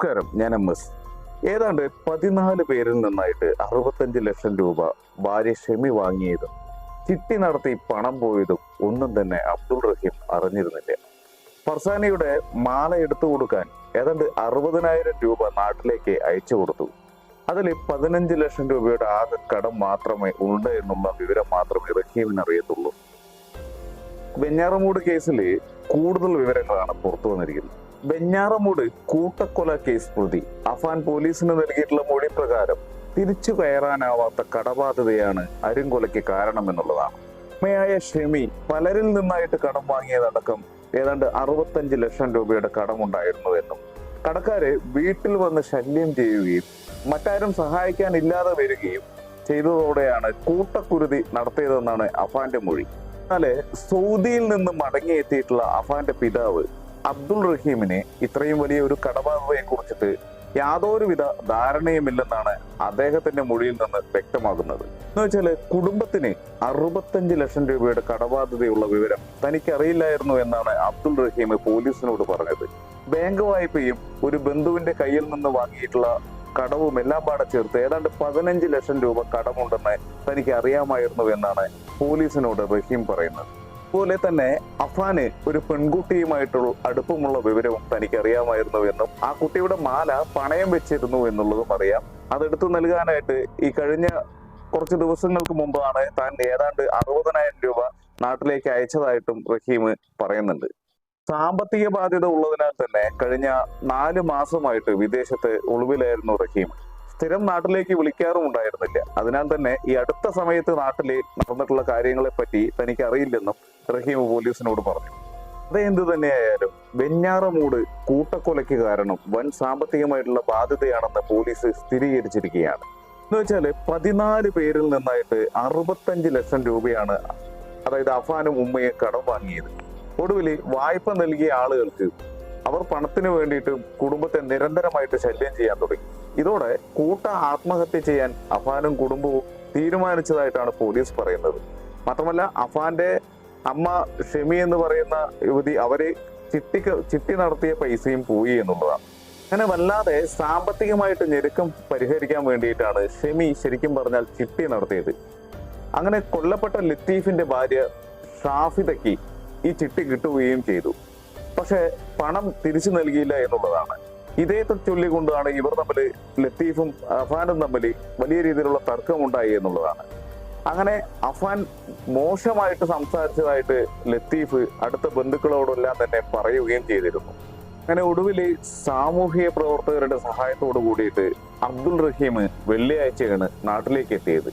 നമസ്കാരം ഞാൻ M S. ഏതാണ്ട് പതിനാല് പേരിൽ നിന്നായിട്ട് അറുപത്തഞ്ച് ലക്ഷം രൂപ ഭാര്യ ഷെമി വാങ്ങിയതും ചിട്ടി നടത്തി പണം പോയതും ഒന്നും തന്നെ അബ്ദുൾ റഹീം അറിഞ്ഞിരുന്നില്ല. ഫർസാനിയുടെ മാല എടുത്തു കൊടുക്കാൻ ഏതാണ്ട് അറുപതിനായിരം രൂപ നാട്ടിലേക്ക് അയച്ചു കൊടുത്തു. അതിൽ പതിനഞ്ച് ലക്ഷം രൂപയുടെ ആകെ കടം മാത്രമേ ഉണ്ട് എന്നുള്ള വിവരം മാത്രമേ റഹീമിന് അറിയത്തുള്ളൂ. വെഞ്ഞാറമൂട് കേസിൽ കൂടുതൽ വിവരങ്ങളാണ് പുറത്തു വന്നിരിക്കുന്നത്. വെഞ്ഞാറമൂട് കൂട്ടക്കൊല കേസ് പ്രതി അഫാൻ പോലീസിന് നൽകിയിട്ടുള്ള മൊഴി പ്രകാരം തിരിച്ചു കയറാനാവാത്ത കടബാധ്യതയാണ് അരുംകൊലയ്ക്ക് കാരണമെന്നുള്ളതാണ്. അമ്മയായ ഷെമി പലരിൽ നിന്നായിട്ട് കടം വാങ്ങിയതടക്കം ഏതാണ്ട് അറുപത്തഞ്ച് ലക്ഷം രൂപയുടെ കടമുണ്ടായിരുന്നുവെന്നും കടക്കാര് വീട്ടിൽ വന്ന് ശല്യം ചെയ്യുകയും മറ്റാരും സഹായിക്കാനില്ലാതെ വരികയും ചെയ്തതോടെയാണ് കൂട്ടക്കുരുതി നടത്തിയതെന്നാണ് അഫാന്റെ മൊഴി. എന്നാൽ സൗദിയിൽ നിന്ന് മടങ്ങിയെത്തിയിട്ടുള്ള അഫാന്റെ പിതാവ് അബ്ദുൾ റഹീമിനെ ഇത്രയും വലിയ ഒരു കടബാധ്യതയെ കുറിച്ചിട്ട് യാതൊരുവിധ ധാരണയുമില്ലെന്നാണ് അദ്ദേഹത്തിന്റെ മൊഴിയിൽ നിന്ന് വ്യക്തമാകുന്നത്. എന്ന് വെച്ചാൽ കുടുംബത്തിന് അറുപത്തഞ്ച് ലക്ഷം രൂപയുടെ കടബാധ്യതയുള്ള വിവരം തനിക്കറിയില്ലായിരുന്നു എന്നാണ് അബ്ദുൾ റഹീം പോലീസിനോട് പറഞ്ഞത്. ബാങ്ക് വായ്പയും ഒരു ബന്ധുവിന്റെ കയ്യിൽ നിന്ന് വാങ്ങിയിട്ടുള്ള കടവും എല്ലാം പാടെ ചേർത്ത് ഏതാണ്ട് പതിനഞ്ച് ലക്ഷം രൂപ കടമുണ്ടെന്ന് തനിക്ക് അറിയാമായിരുന്നു എന്നാണ് പോലീസിനോട് റഹീം പറയുന്നത്. അതുപോലെ തന്നെ അഫാന് ഒരു പെൺകുട്ടിയുമായിട്ടുള്ള അടുപ്പമുള്ള വിവരവും തനിക്ക് അറിയാമായിരുന്നു എന്നും ആ കുട്ടിയുടെ മാല പണയം വെച്ചിരുന്നു എന്നുള്ളതും അറിയാം. അതെടുത്തു നൽകാനായിട്ട് ഈ കഴിഞ്ഞ കുറച്ച് ദിവസങ്ങൾക്ക് മുമ്പാണ് താൻ ഏതാണ്ട് അറുപതിനായിരം രൂപ നാട്ടിലേക്ക് അയച്ചതായിട്ടും റഹീം പറയുന്നുണ്ട്. സാമ്പത്തിക ബാധ്യത ഉള്ളതിനാൽ തന്നെ കഴിഞ്ഞ നാല് മാസമായിട്ട് വിദേശത്ത് ഒളിവിലായിരുന്നു റഹീം. സ്ഥിരം നാട്ടിലേക്ക് വിളിക്കാറും ഉണ്ടായിരുന്നില്ല. അതിനാൽ തന്നെ ഈ അടുത്ത സമയത്ത് നാട്ടിൽ നടന്നിട്ടുള്ള കാര്യങ്ങളെ പറ്റി തനിക്ക് അറിയില്ലെന്നും റഹീം പോലീസിനോട് പറഞ്ഞു. അതെന്ത് തന്നെയായാലും വെഞ്ഞാറമൂട് കൂട്ടക്കൊലയ്ക്ക് കാരണം വൻ സാമ്പത്തികമായിട്ടുള്ള ബാധ്യതയാണെന്ന് പോലീസ് സ്ഥിരീകരിച്ചിരിക്കുകയാണ്. എന്ന് വെച്ചാൽ പതിനാല് പേരിൽ നിന്നായിട്ട് അറുപത്തഞ്ച് ലക്ഷം രൂപയാണ് അതായത് അഫാനും ഉമ്മയും കടം വാങ്ങിയത്. ഒടുവിൽ വായ്പ നൽകിയ ആളുകൾക്ക് അവർ പണത്തിന് വേണ്ടിയിട്ട് കുടുംബത്തെ നിരന്തരമായിട്ട് ശല്യം ചെയ്യാൻ തുടങ്ങി. ഇതോടെ കൂട്ട ആത്മഹത്യ ചെയ്യാൻ അഫാനും കുടുംബവും തീരുമാനിച്ചതായിട്ടാണ് പോലീസ് പറയുന്നത്. മാത്രമല്ല അഫാന്റെ അമ്മ ഷെമി എന്ന് പറയുന്ന യുവതി അവരെ ചിട്ടിക്ക് ചിട്ടി നടത്തിയ പൈസയും പോയി എന്നുള്ളതാണ്. അങ്ങനെ വല്ലാതെ സാമ്പത്തികമായിട്ട് ഞെരുക്കം പരിഹരിക്കാൻ വേണ്ടിയിട്ടാണ് ഷെമി ശരിക്കും പറഞ്ഞാൽ ചിട്ടി നടത്തിയത്. അങ്ങനെ കൊല്ലപ്പെട്ട ലത്തീഫിന്റെ ഭാര്യ ഷാഫിദയ്ക്ക് ഈ ചിട്ടി കിട്ടുകയും ചെയ്തു. പക്ഷെ പണം തിരിച്ചു നൽകിയില്ല എന്നുള്ളതാണ്. ഇതേ ചൊല്ലിക്കൊണ്ടാണ് ഇവർ തമ്മിൽ ലത്തീഫും അഫാനും തമ്മിൽ വലിയ രീതിയിലുള്ള തർക്കമുണ്ടായി എന്നുള്ളതാണ്. അങ്ങനെ അഫാൻ മോശമായിട്ട് സംസാരിച്ചതായിട്ട് ലത്തീഫ് അടുത്ത ബന്ധുക്കളോടെല്ലാം തന്നെ പറയുകയും ചെയ്തിരുന്നു. അങ്ങനെ ഒടുവിൽ സാമൂഹിക പ്രവർത്തകരുടെ സഹായത്തോട് കൂടിയിട്ട് അബ്ദുൾ റഹീം വെള്ളിയാഴ്ചയാണ് നാട്ടിലേക്ക് എത്തിയത്.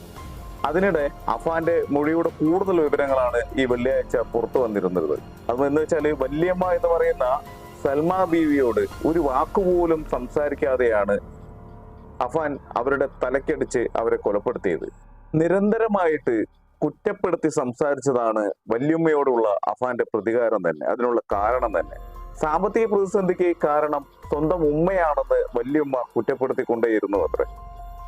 അതിനിടെ അഫാന്റെ മൊഴിയുടെ കൂടുതൽ വിവരങ്ങളാണ് ഈ വെള്ളിയാഴ്ച പുറത്തു വന്നിരുന്നത്. അതെന്ന് വെച്ചാൽ വല്യമ്മ എന്ന് പറയുന്ന സൽമ ബീവിയോട് ഒരു വാക്കുപോലും സംസാരിക്കാതെയാണ് അഫാൻ അവരുടെ തലക്കടിച്ച് അവരെ കൊലപ്പെടുത്തിയത്. നിരന്തരമായിട്ട് കുറ്റപ്പെടുത്തി സംസാരിച്ചതാണ് വല്യമ്മയോടുള്ള അഫാന്റെ പ്രതികാരം തന്നെ അതിനുള്ള കാരണം തന്നെ. സാമ്പത്തിക പ്രതിസന്ധിക്ക് കാരണം സ്വന്തം ഉമ്മയാണെന്ന് വല്യമ്മ കുറ്റപ്പെടുത്തിക്കൊണ്ടേയിരുന്നു അത്ര.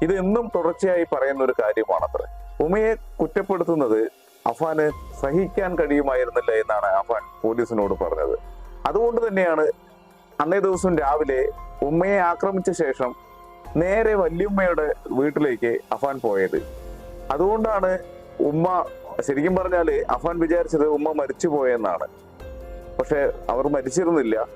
ഇത് എന്നും തുടർച്ചയായി പറയുന്ന ഒരു കാര്യമാണത്ര. ഉമ്മയെ കുറ്റപ്പെടുത്തുന്നത് അഫാന് സഹിക്കാൻ കഴിയുമായിരുന്നില്ല എന്നാണ് അഫാൻ പോലീസിനോട് പറഞ്ഞത്. അതുകൊണ്ട് തന്നെയാണ് അന്നേ ദിവസം രാവിലെ ഉമ്മയെ ആക്രമിച്ച ശേഷം നേരെ വല്യമ്മയുടെ വീട്ടിലേക്ക് അഫാൻ പോയത്. അതുകൊണ്ടാണ് ഉമ്മ ശരിക്കും പറഞ്ഞാൽ അഫാൻ വിചാരിച്ചത് ഉമ്മ മരിച്ചു പോയെന്നാണ്. പക്ഷെ അവർ മരിച്ചിരുന്നില്ല.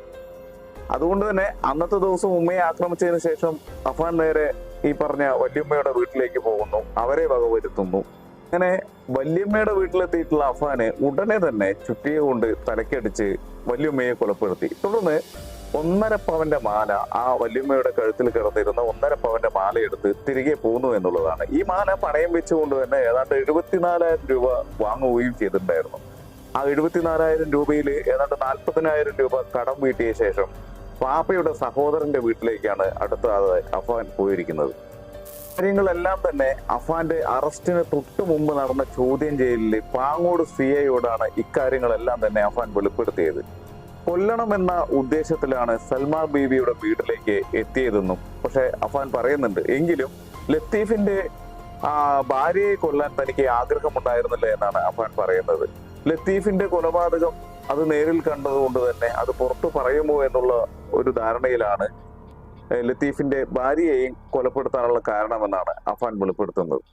അതുകൊണ്ട് തന്നെ അന്നത്തെ ദിവസം ഉമ്മയെ ആക്രമിച്ചതിന് ശേഷം അഫാൻ നേരെ ഈ പറഞ്ഞ വല്യമ്മയുടെ വീട്ടിലേക്ക് പോകുന്നു. അവരെ വകവരുത്തുന്നു. അങ്ങനെ വല്യമ്മയുടെ വീട്ടിലെത്തിയിട്ടുള്ള അഫാന് ഉടനെ തന്നെ ചുറ്റിയെ കൊണ്ട് തലക്കടിച്ച് വല്യമ്മയെ കൊലപ്പെടുത്തി. തുടർന്ന് ഒന്നര പവന്റെ മാല ആ വല്യമ്മയുടെ കഴുത്തിൽ കിടന്നിരുന്ന ഒന്നര പവന്റെ മാല എടുത്ത് തിരികെ പോന്നു എന്നുള്ളതാണ്. ഈ മാല പണയം വെച്ചുകൊണ്ട് തന്നെ ഏതാണ്ട് എഴുപത്തിനാലായിരം രൂപ വാങ്ങുകയും ചെയ്തിട്ടുണ്ടായിരുന്നു. ആ എഴുപത്തിനാലായിരം രൂപയിൽ ഏതാണ്ട് നാൽപ്പതിനായിരം രൂപ കടം വീട്ടിയ ശേഷം പാപ്പയുടെ സഹോദരന്റെ വീട്ടിലേക്കാണ് അടുത്ത അഫാൻ പോയിരിക്കുന്നത്. കാര്യങ്ങളെല്ലാം തന്നെ അഫാന്റെ അറസ്റ്റിന് തൊട്ടു മുമ്പ് നടന്ന ചോദ്യം ചെയ്യലിൽ പാങ്ങോട് സി ഐയോടാണ് ഇക്കാര്യങ്ങളെല്ലാം തന്നെ അഫാൻ വെളിപ്പെടുത്തിയത്. കൊല്ലണമെന്ന ഉദ്ദേശത്തിലാണ് സൽമാ ബീവിയുടെ വീട്ടിലേക്ക് എത്തിയതെന്നും പക്ഷെ അഫാൻ പറയുന്നുണ്ട് എങ്കിലും ലത്തീഫിന്റെ ഭാര്യയെ കൊല്ലാൻ തനിക്ക് ആഗ്രഹമുണ്ടായിരുന്നില്ല എന്നാണ് അഫാൻ പറയുന്നത്. ലത്തീഫിന്റെ കൊലപാതകം അത് നേരിൽ കണ്ടതുകൊണ്ട് തന്നെ അത് പുറത്തു പറയുമോ എന്നുള്ള ഒരു ധാരണയിലാണ് ലത്തീഫിന്റെ ഭാര്യയെയും കൊലപ്പെടുത്താനുള്ള കാരണമെന്നാണ് അഫാൻ വെളിപ്പെടുത്തുന്നത്.